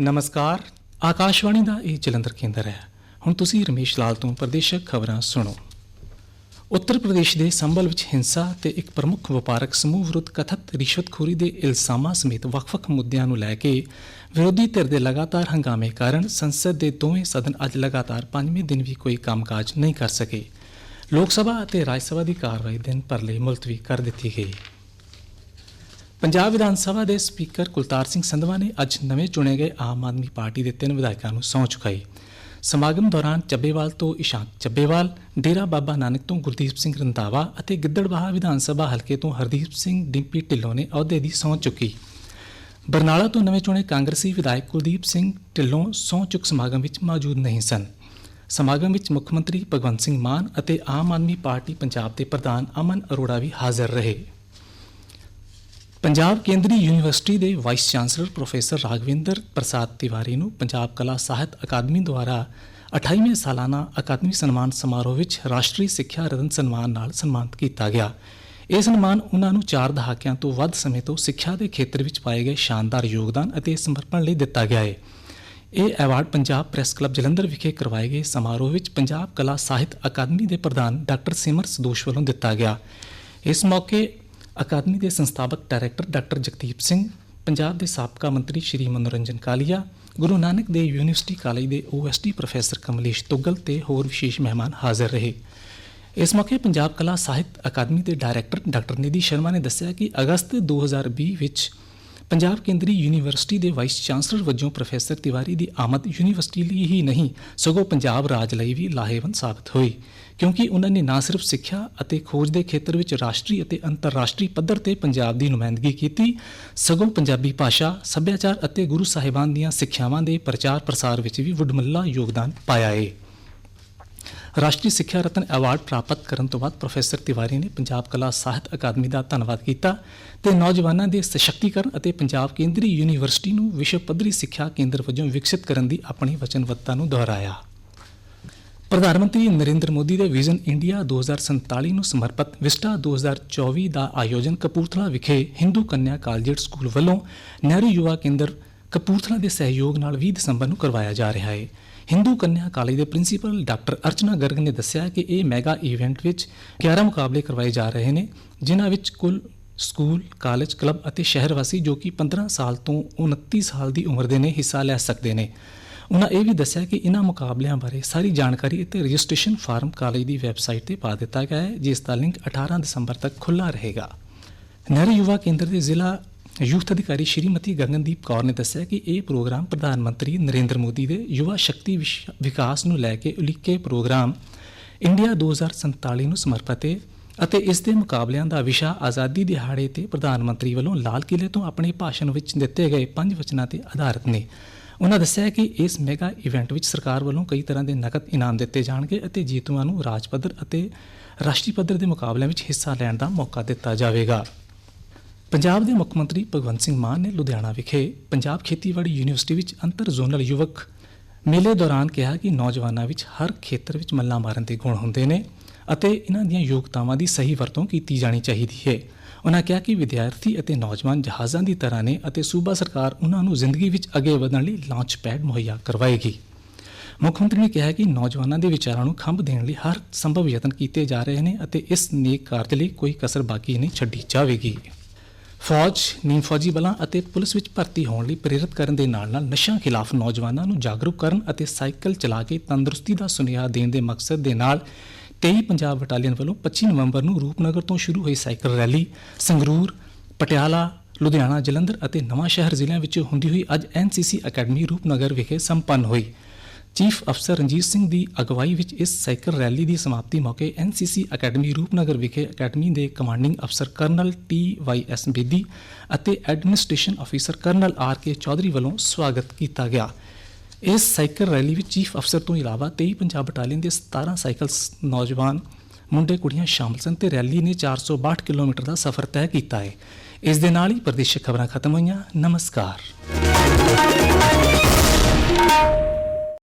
ਨਮਸਕਾਰ। ਆਕਾਸ਼ਵਾਣੀ ਦਾ ਇਹ ਜਲੰਧਰ ਕੇਂਦਰ ਹੈ। ਹੁਣ ਤੁਸੀਂ ਰਮੇਸ਼ ਲਾਲ ਤੋਂ ਪ੍ਰਦੇਸ਼ਕ ਖਬਰਾਂ ਸੁਣੋ। ਉੱਤਰ ਪ੍ਰਦੇਸ਼ ਦੇ ਸੰਭਲ ਵਿੱਚ ਹਿੰਸਾ ਤੇ ਇੱਕ ਪ੍ਰਮੁੱਖ ਵਪਾਰਕ ਸਮੂਹ ਵਿਰੁੱਧ ਕਥਿਤ ਰਿਸ਼ਵਤਖੋਰੀ ਦੇ ਇਲਜ਼ਾਮਾਂ ਸਮੇਤ ਵੱਖ-ਵੱਖ ਮੁੱਦਿਆਂ ਨੂੰ ਲੈ ਕੇ ਵਿਰੋਧੀ ਧਿਰ ਦੇ ਲਗਾਤਾਰ ਹੰਗਾਮੇ ਕਾਰਨ ਸੰਸਦ ਦੇ ਦੋਵੇਂ ਸਦਨ ਅੱਜ ਲਗਾਤਾਰ ਪੰਜਵੇਂ ਦਿਨ ਵੀ ਕੋਈ ਕੰਮਕਾਜ ਨਹੀਂ ਕਰ ਸਕੇ। ਲੋਕ ਸਭਾ ਅਤੇ ਰਾਜ ਸਭਾ ਦੀ ਕਾਰਵਾਈ ਦਿਨ ਭਰ ਲਈ ਮੁਲਤਵੀ ਕਰ ਦਿੱਤੀ ਗਈ। ਪੰਜਾਬ ਵਿਧਾਨ ਸਭਾ ਦੇ ਸਪੀਕਰ ਕੁਲਤਾਰ ਸਿੰਘ ਸੰਧਵਾ ਨੇ ਅੱਜ ਨਵੇਂ ਚੁਣੇ ਗਏ ਆਮ ਆਦਮੀ ਪਾਰਟੀ ਦੇ ਤਿੰਨ ਵਿਧਾਇਕਾਂ ਨੂੰ ਸਹੁੰ ਚੁਕਾਈ। ਸਮਾਗਮ ਦੌਰਾਨ ਚੱਬੇਵਾਲ ਤੋਂ ਇਸ਼ਾਂਤ ਚੱਬੇਵਾਲ, ਡੇਰਾ ਬਾਬਾ ਨਾਨਕ ਤੋਂ ਗੁਰਦੀਪ ਸਿੰਘ ਰੰਧਾਵਾ ਅਤੇ ਗਿੱਦੜਬਾਹਾ ਵਿਧਾਨ ਸਭਾ ਹਲਕੇ ਤੋਂ ਹਰਦੀਪ ਸਿੰਘ ਡਿੰਪੀ ਢਿੱਲੋਂ ਨੇ ਅਹੁਦੇ ਦੀ ਸਹੁੰ ਚੁੱਕੀ। ਬਰਨਾਲਾ ਤੋਂ ਨਵੇਂ ਚੁਣੇ ਕਾਂਗਰਸੀ ਵਿਧਾਇਕ ਕੁਲਦੀਪ ਸਿੰਘ ਢਿੱਲੋਂ ਸਹੁੰ ਚੁੱਕ ਸਮਾਗਮ ਵਿੱਚ ਮੌਜੂਦ ਨਹੀਂ ਸਨ। ਸਮਾਗਮ ਵਿੱਚ ਮੁੱਖ ਮੰਤਰੀ ਭਗਵੰਤ ਸਿੰਘ ਮਾਨ ਅਤੇ ਆਮ ਆਦਮੀ ਪਾਰਟੀ ਪੰਜਾਬ ਦੇ ਪ੍ਰਧਾਨ ਅਮਨ ਅਰੋੜਾ ਵੀ ਹਾਜ਼ਰ ਰਹੇ। ਪੰਜਾਬ ਕੇਂਦਰੀ ਯੂਨੀਵਰਸਿਟੀ ਦੇ vice chancellor professor Raghvinder Prasad Tiwari ਨੂੰ ਪੰਜਾਬ ਕਲਾ ਸਾਹਿਤ ਅਕਾਦਮੀ ਦੁਆਰਾ 28ਵੇਂ ਸਾਲਾਨਾ ਅਕਾਦਮੀ ਸਨਮਾਨ ਸਮਾਰੋਹ ਵਿੱਚ ਰਾਸ਼ਟਰੀ ਸਿੱਖਿਆ ਰਤਨ ਸਨਮਾਨ ਨਾਲ ਸਨਮਾਨਿਤ ਕੀਤਾ ਗਿਆ। ਇਹ ਸਨਮਾਨ ਉਹਨਾਂ ਨੂੰ 4 ਦਹਾਕਿਆਂ ਤੋਂ ਵੱਧ ਸਮੇਂ ਤੋਂ ਸਿੱਖਿਆ ਦੇ ਖੇਤਰ ਵਿੱਚ ਪਾਏ ਗਏ ਸ਼ਾਨਦਾਰ ਯੋਗਦਾਨ ਅਤੇ ਸਮਰਪਣ ਲਈ ਦਿੱਤਾ ਗਿਆ ਹੈ ਇਹ award Punjab press club Jalandhar ਵਿਖੇ ਕਰਵਾਏ ਗਏ ਸਮਾਰੋਹ ਵਿੱਚ ਪੰਜਾਬ ਕਲਾ ਸਾਹਿਤ ਅਕਾਦਮੀ ਦੇ ਪ੍ਰਧਾਨ ਡਾਕਟਰ ਸਿਮਰ ਸਦੋਸ਼ ਵੱਲੋਂ ਦਿੱਤਾ ਗਿਆ। ਇਸ ਮੌਕੇ ਅਕਾਦਮੀ ਦੇ ਸੰਸਥਾਪਕ ਡਾਇਰੈਕਟਰ ਡਾਕਟਰ ਜਗਦੀਪ ਸਿੰਘ, ਪੰਜਾਬ ਦੇ ਸਾਬਕਾ ਮੰਤਰੀ ਸ਼੍ਰੀ ਮਨੋਰੰਜਨ ਕਾਲੀਆ, ਗੁਰੂ ਨਾਨਕ ਦੇਵ ਯੂਨੀਵਰਸਿਟੀ ਕਾਲਜ ਦੇ ਓਐਸਡੀ ਪ੍ਰੋਫੈਸਰ ਕਮਲੇਸ਼ ਤੁੱਗਲ ਤੇ ਹੋਰ ਵਿਸ਼ੇਸ਼ ਮਹਿਮਾਨ ਹਾਜ਼ਰ ਰਹੇ। ਇਸ ਮੌਕੇ ਪੰਜਾਬ ਕਲਾ ਸਾਹਿਤ ਅਕਾਦਮੀ ਦੇ ਡਾਇਰੈਕਟਰ ਡਾਕਟਰ ਨਿਧੀ ਸ਼ਰਮਾ ਨੇ ਦੱਸਿਆ ਕਿ ਅਗਸਤ 2020 ਵਿੱਚ ਪੰਜਾਬ ਕੇਂਦਰੀ ਯੂਨੀਵਰਸਿਟੀ ਦੇ ਵਾਈਸ ਚਾਂਸਲਰ ਵਜੋਂ ਪ੍ਰੋਫੈਸਰ ਤਿਵਾਰੀ ਦੀ ਆਮਦ ਯੂਨੀਵਰਸਿਟੀ ਲਈ ਹੀ ਨਹੀਂ, ਸਗੋਂ ਪੰਜਾਬ ਰਾਜ ਲਈ ਵੀ ਲਾਹੇਵੰਦ ਸਾਬਤ ਹੋਈ, ਕਿਉਂਕਿ ਉਹਨਾਂ ਨੇ ਨਾ ਸਿਰਫ ਸਿੱਖਿਆ ਅਤੇ ਖੋਜ ਦੇ ਖੇਤਰ ਵਿੱਚ ਰਾਸ਼ਟਰੀ ਅਤੇ ਅੰਤਰਰਾਸ਼ਟਰੀ ਪੱਧਰ ਤੇ ਪੰਜਾਬ ਦੀ ਨੁਮਾਇੰਦਗੀ ਕੀਤੀ, ਸਗੋਂ ਪੰਜਾਬੀ ਭਾਸ਼ਾ, ਸੱਭਿਆਚਾਰ ਅਤੇ ਗੁਰੂ ਸਾਹਿਬਾਨ ਦੀਆਂ ਸਿੱਖਿਆਵਾਂ ਦੇ ਪ੍ਰਚਾਰ ਪ੍ਰਸਾਰ ਵਿੱਚ ਵੀ ਵੱਡਮੁੱਲਾ ਯੋਗਦਾਨ ਪਾਇਆ ਹੈ ਰਾਸ਼ਟਰੀ ਸਿੱਖਿਆ ਰਤਨ ਅਵਾਰਡ ਪ੍ਰਾਪਤ ਕਰਨ ਤੋਂ ਬਾਅਦ ਪ੍ਰੋਫੈਸਰ ਤਿਵਾਰੀ ਨੇ ਪੰਜਾਬ ਕਲਾ ਸਾਹਿਤ ਅਕਾਦਮੀ ਦਾ ਧੰਨਵਾਦ ਕੀਤਾ ਤੇ ਨੌਜਵਾਨਾਂ ਦੇ ਸਸ਼ਕਤੀਕਰਨ ਅਤੇ ਪੰਜਾਬ ਕੇਂਦਰੀ ਯੂਨੀਵਰਸਿਟੀ ਨੂੰ ਵਿਸ਼ਵ ਪੱਧਰੀ ਸਿੱਖਿਆ ਕੇਂਦਰ ਵਜੋਂ ਵਿਕਸਿਤ ਕਰਨ ਦੀ ਆਪਣੀ ਵਚਨਬੱਧਤਾ ਨੂੰ ਦੁਹਰਾਇਆ। ਪ੍ਰਧਾਨ ਮੰਤਰੀ ਨਰਿੰਦਰ ਮੋਦੀ ਦੇ ਵਿਜ਼ਨ ਇੰਡੀਆ 2047 ਨੂੰ ਸਮਰਪਿਤ ਵਿਸਟਾ 2024 ਦਾ ਆਯੋਜਨ ਕਪੂਰਥਲਾ ਵਿਖੇ ਹਿੰਦੂ ਕੰਨਿਆ ਕਾਲਜੇਟ ਸਕੂਲ ਵੱਲੋਂ ਨਹਿਰੂ ਯੁਵਾ ਕੇਂਦਰ ਕਪੂਰਥਲਾ ਦੇ ਸਹਿਯੋਗ ਨਾਲ 20 ਦਸੰਬਰ ਨੂੰ ਕਰਵਾਇਆ ਜਾ ਰਿਹਾ ਹੈ। ਹਿੰਦੂ ਕੰਨਿਆ ਕਾਲਜ ਦੇ ਪ੍ਰਿੰਸੀਪਲ ਡਾਕਟਰ ਅਰਚਨਾ ਗਰਗ ਨੇ ਦੱਸਿਆ ਕਿ ਇਹ ਮੈਗਾ ਇਵੈਂਟ ਵਿੱਚ 11 ਮੁਕਾਬਲੇ ਕਰਵਾਏ ਜਾ ਰਹੇ ਨੇ, ਜਿਨ੍ਹਾਂ ਵਿੱਚ ਕੁੱਲ ਸਕੂਲ, ਕਾਲਜ, ਕਲੱਬ ਅਤੇ ਸ਼ਹਿਰ ਵਾਸੀ ਜੋ ਕਿ 15 ਸਾਲ ਤੋਂ 29 ਸਾਲ ਦੀ ਉਮਰ ਦੇ ਨੇ ਹਿੱਸਾ ਲੈ ਸਕਦੇ ਨੇ। ਉਹਨਾਂ ਇਹ ਵੀ ਦੱਸਿਆ ਕਿ ਇਹਨਾਂ ਮੁਕਾਬਲਿਆਂ ਬਾਰੇ ਸਾਰੀ ਜਾਣਕਾਰੀ ਅਤੇ ਰਜਿਸਟ੍ਰੇਸ਼ਨ ਫਾਰਮ ਕਾਲਜ ਦੀ ਵੈਬਸਾਈਟ ਤੇ ਪਾ ਦਿੱਤਾ ਗਿਆ ਹੈ, ਜਿਸ ਦਾ ਲਿੰਕ 18 ਦਸੰਬਰ ਤੱਕ ਖੁੱਲ੍ਹਾ ਰਹੇਗਾ। ਨਹਿਰੂ ਯੁਵਾ ਕੇਂਦਰ ਦੇ ਜ਼ਿਲ੍ਹਾ ਯੂਥ ਅਧਿਕਾਰੀ ਸ਼੍ਰੀਮਤੀ ਗਗਨਦੀਪ ਕੌਰ ਨੇ ਦੱਸਿਆ ਕਿ ਇਹ ਪ੍ਰੋਗਰਾਮ ਪ੍ਰਧਾਨ ਮੰਤਰੀ ਨਰਿੰਦਰ ਮੋਦੀ ਦੇ ਯੁਵਾ ਸ਼ਕਤੀ ਵਿਸ਼- ਵਿਕਾਸ ਨੂੰ ਲੈ ਕੇ ਉਲੀਕੇ ਪ੍ਰੋਗਰਾਮ ਇੰਡੀਆ 2047 ਨੂੰ ਸਮਰਪਿਤ ਹੈ ਅਤੇ ਇਸ ਦੇ ਮੁਕਾਬਲਿਆਂ ਦਾ ਵਿਸ਼ਾ ਆਜ਼ਾਦੀ ਦਿਹਾੜੇ ਤੇ ਪ੍ਰਧਾਨ ਮੰਤਰੀ ਵੱਲੋਂ ਲਾਲ ਕਿਲੇ ਤੋਂ ਆਪਣੇ ਭਾਸ਼ਣ ਵਿੱਚ ਦਿੱਤੇ ਗਏ ਪੰਜ ਵਚਨਾਂ ਤੇ ਆਧਾਰਿਤ ਨੇ। ਉਹਨਾਂ ਦੱਸਿਆ ਕਿ ਇਸ ਮੈਗਾ ਇਵੈਂਟ ਵਿੱਚ ਸਰਕਾਰ ਵੱਲੋਂ ਕਈ ਤਰ੍ਹਾਂ ਦੇ ਨਕਦ ਇਨਾਮ ਦਿੱਤੇ ਜਾਣਗੇ ਅਤੇ ਜੇਤੂਆਂ ਨੂੰ ਰਾਜ ਪੱਧਰ ਅਤੇ ਰਾਸ਼ਟਰੀ ਪੱਧਰ ਦੇ ਮੁਕਾਬਲਿਆਂ ਵਿੱਚ ਹਿੱਸਾ ਲੈਣ ਦਾ ਮੌਕਾ ਦਿੱਤਾ ਜਾਵੇਗਾ। ਪੰਜਾਬ ਦੇ ਮੁੱਖ ਮੰਤਰੀ ਭਗਵੰਤ ਸਿੰਘ ਮਾਨ ਨੇ ਲੁਧਿਆਣਾ ਵਿਖੇ ਪੰਜਾਬ ਖੇਤੀਬਾੜੀ ਯੂਨੀਵਰਸਿਟੀ ਵਿੱਚ ਅੰਤਰ ਜ਼ੋਨਲ ਯੁਵਕ ਮੇਲੇ ਦੌਰਾਨ ਕਿਹਾ ਕਿ ਨੌਜਵਾਨਾਂ ਵਿੱਚ ਹਰ ਖੇਤਰ ਵਿੱਚ ਮੱਲਾਂ ਮਾਰਨ ਦੇ ਗੁਣ ਹੁੰਦੇ ਨੇ ਅਤੇ ਇਹਨਾਂ ਦੀਆਂ ਯੋਗਤਾਵਾਂ ਦੀ ਸਹੀ ਵਰਤੋਂ ਕੀਤੀ ਜਾਣੀ ਚਾਹੀਦੀ ਹੈ। ਉਹਨਾਂ ਕਿਹਾ ਕਿ ਵਿਦਿਆਰਥੀ ਅਤੇ ਨੌਜਵਾਨ ਜਹਾਜ਼ਾਂ ਦੀ ਤਰ੍ਹਾਂ ਨੇ ਅਤੇ ਸੂਬਾ ਸਰਕਾਰ ਉਹਨਾਂ ਨੂੰ ਜ਼ਿੰਦਗੀ ਵਿੱਚ ਅੱਗੇ ਵਧਣ ਲਈ ਲਾਂਚ ਪੈਡ ਮੁਹੱਈਆ ਕਰਵਾਏਗੀ। ਮੁੱਖ ਮੰਤਰੀ ਨੇ ਕਿਹਾ ਕਿ ਨੌਜਵਾਨਾਂ ਦੇ ਵਿਚਾਰਾਂ ਨੂੰ ਖੰਭ ਦੇਣ ਲਈ ਹਰ ਸੰਭਵ ਯਤਨ ਕੀਤੇ ਜਾ ਰਹੇ ਨੇ ਅਤੇ ਇਸ ਨੇਕ ਕਾਰਜ ਲਈ ਕੋਈ ਕਸਰ ਬਾਕੀ ਨਹੀਂ ਛੱਡੀ ਜਾਵੇਗੀ। ਫੌਜ ਨੀਮ ਫੌਜੀ ਬਲਾਂ ਅਤੇ ਪੁਲਿਸ ਵਿੱਚ ਭਰਤੀ ਹੋਣ ਲਈ ਪ੍ਰੇਰਿਤ ਕਰਨ ਦੇ ਨਾਲ-ਨਾਲ ਨਸ਼ਿਆਂ ਖਿਲਾਫ ਨੌਜਵਾਨਾਂ ਨੂੰ ਜਾਗਰੂਕ ਕਰਨ ਅਤੇ ਸਾਈਕਲ ਚਲਾ ਕੇ ਤੰਦਰੁਸਤੀ ਦਾ ਸੁਨੇਹਾ ਦੇਣ ਦੇ ਮਕਸਦ ਦੇ ਨਾਲ 23 ਪੰਜਾਬ ਬਟਾਲੀਅਨ ਵੱਲੋਂ 25 ਨਵੰਬਰ ਨੂੰ ਰੂਪਨਗਰ ਤੋਂ ਸ਼ੁਰੂ ਹੋਈ ਸਾਈਕਲ ਰੈਲੀ, ਸੰਗਰੂਰ, ਪਟਿਆਲਾ, ਲੁਧਿਆਣਾ, ਜਲੰਧਰ ਅਤੇ ਨਵਾਂ ਸ਼ਹਿਰ ਜ਼ਿਲ੍ਹਿਆਂ ਵਿੱਚ ਹੁੰਦੀ ਹੋਈ ਅੱਜ ਐਨਸੀਸੀ ਅਕੈਡਮੀ ਰੂਪਨਗਰ ਵਿਖੇ ਸੰਪੰਨ ਹੋਈ। ਚੀਫ ਅਫਸਰ ਰਣਜੀਤ ਸਿੰਘ ਦੀ ਅਗਵਾਈ ਵਿੱਚ ਇਸ ਸਾਈਕਲ ਰੈਲੀ ਦੀ ਸਮਾਪਤੀ ਮੌਕੇ ਐਨਸੀਸੀ ਅਕੈਡਮੀ ਰੂਪਨਗਰ ਵਿਖੇ ਅਕੈਡਮੀ ਦੇ ਕਮਾਂਡਿੰਗ ਅਫਸਰ colonel T Y S Bedi ਅਤੇ administration officer colonel R K Chaudhary ਵੱਲੋਂ ਸਵਾਗਤ ਕੀਤਾ ਗਿਆ। ਇਸ ਸਾਈਕਲ ਰੈਲੀ ਵਿੱਚ ਚੀਫ ਅਫਸਰ ਤੋਂ ਇਲਾਵਾ 23 ਪੰਜਾਬ ਬਟਾਲੀਅਨ ਦੇ 17 ਸਾਈਕਲ ਨੌਜਵਾਨ ਮੁੰਡੇ ਕੁੜੀਆਂ ਸ਼ਾਮਲ ਸਨ ਤੇ ਰੈਲੀ ਨੇ 462 ਕਿਲੋਮੀਟਰ ਦਾ ਸਫ਼ਰ ਤੈਅ ਕੀਤਾ ਹੈ। ਇਸ ਦੇ ਨਾਲ ਹੀ ਪ੍ਰਦੇਸ਼ ਖਬਰਾਂ ਖਤਮ ਹੋਈਆਂ। ਨਮਸਕਾਰ।